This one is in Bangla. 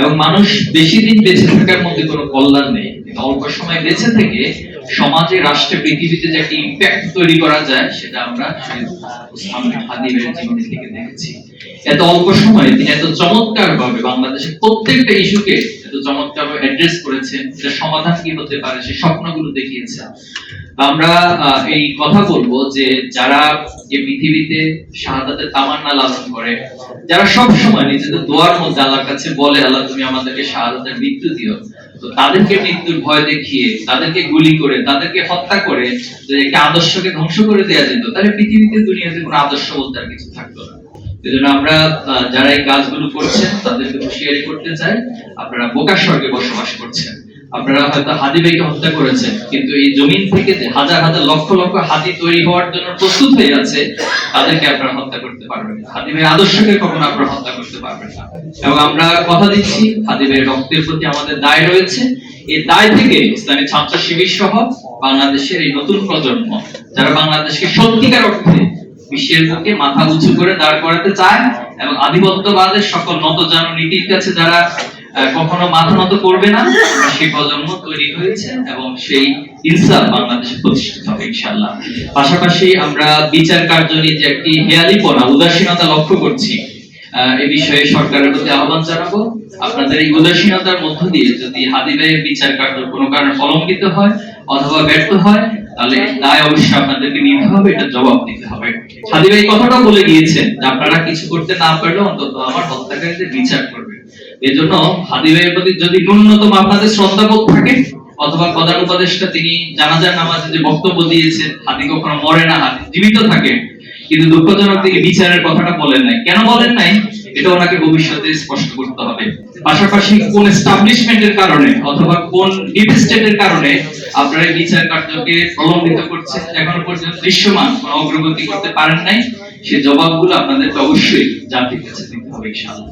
এবং মানুষ বেশি দিন বেঁচে থাকার মধ্যে কোনো কল্যাণ নেই। অল্প সময় বেঁচে থেকে সমাজে, রাষ্ট্রে, পৃথিবীতে যে একটা ইম্প্যাক্ট তৈরি করা যায়, সেটা আমরা হাদিবের জীবনী থেকে দেখেছি। এত অল্প সময়ে তিনি এত চমৎকার ভাবে বাংলাদেশের প্রত্যেকটা ইস্যুকে এত চমৎকার ভাবে অ্যাড্রেস করেছেন, এটা সমাধান কি হতে পারে, সেই স্বপ্নগুলো দেখিয়েছেন। আমরা এই কথা বলব যে যারা যে পৃথিবীতে শাহাদাতের তামান্না লালন করে, যারা সব সময় নিজেদের দোয়ার মধ্যে আল্লাহর কাছে বলে, আল্লাহ, তুমি আমাদেরকে শাহাদাতের মৃত্যু দিও। তো তাদেরকে মৃত্যুর ভয় দেখিয়ে, তাদেরকে গুলি করে, তাদেরকে হত্যা করে যে একটা আদর্শকে ধ্বংস করে দেওয়া যেত, তাহলে পৃথিবীতে, দুনিয়াতে কোনো আদর্শ বলতে আর কিছু থাকতো না। এজন্য আমরা যারা এই কাজগুলো করছেন, তাদেরকে হুঁশিয়ারি করতে চাই, আপনারা বোকার স্বর্গে বসবাস করছেন। আপনারা হয়তো হাদি ভাইকে হত্যা করেছেন, কিন্তু এই জমিন থেকে যে হাজার হাজার লক্ষ লক্ষ হাতি তৈরি হওয়ার জন্য প্রস্তুত হয়ে আছে, তাদেরকে আপনারা হত্যা করতে পারবেন না। ভাই আদর্শকে কখনো আপনারা হত্যা করতে পারবেন না। এবং আমরা কথা দিচ্ছি রক্তের প্রতি আমাদের দায় রয়েছে। এই দায় থেকে ইসলামী ছাত্র শিবির সহ বাংলাদেশের এই নতুন প্রজন্ম, যারা বাংলাদেশকে সত্যিকার অর্থে বিশ্বের বুকে মাথা উঁচু করে দাঁড় করাতে চায় এবং আধিপত্যবাদের সকল নতজান নীতির কাছে যারা কখনো মাথা নত করবে না। সেই প্রজন্ম তৈরি হয়েছে এবং সেই ইনসাফ বাংলাদেশে প্রতিষ্ঠিত হবে, ইনশাআল্লাহ। পাশাপাশি আমরা বিচার কার্য নিয়ে যে একটি হেয়ালিপনা, উদাসীনতা লক্ষ্য করছি এ বিষয়ে সরকারের প্রতি আহ্বান জানাব। আপনাদের এই উদাসীনতার মধ্য দিয়ে যদি হাদিবাইয়ের বিচার কার্য কোনো কারণে কলঙ্কিত হয় অথবা ব্যর্থ হয়, তাহলে দায় অবশ্যই আপনাদেরকে নিতে হবে, এটা জবাব দিতে হবে। হাদিবাই কথাটা বলে গিয়েছেন আপনারা কিছু করতে না পারলে অন্তত আমার হত্যাকারীদের বিচার করবে এজন্য হাদিবাইয়ের প্রতি যদি ন্যূনতম আপনাদের শ্রদ্ধাবোধ থাকে, অথবা প্রধান উপদেষ্টা তিনি জানাজার নামাজে যে বক্তব্য দিয়েছেন, হাদি কখনো মরে না, হাদি জীবিত থাকে, কিন্তু দুঃখজনক তিনি বিচারের কথাটা বলেন নাই। কেন বলেন নাই? এটা ওনাকে ভবিষ্যতে স্পষ্ট করতে হবে। পাশাপাশি কোন এস্টাবলিশমেন্টের কারণে অথবা কোন ডিপ স্টেটের কারণে আপনারা এই বিচার কার্যকে প্রলম্বিত করছেন, এখনও পর্যন্ত দৃশ্যমান, কোনো অগ্রগতি করতে পারেন নাই সেই জবাবগুলো আপনাদেরকে অবশ্যই জাতির কাছে দিতে হবে, ইনশাআল্লাহ।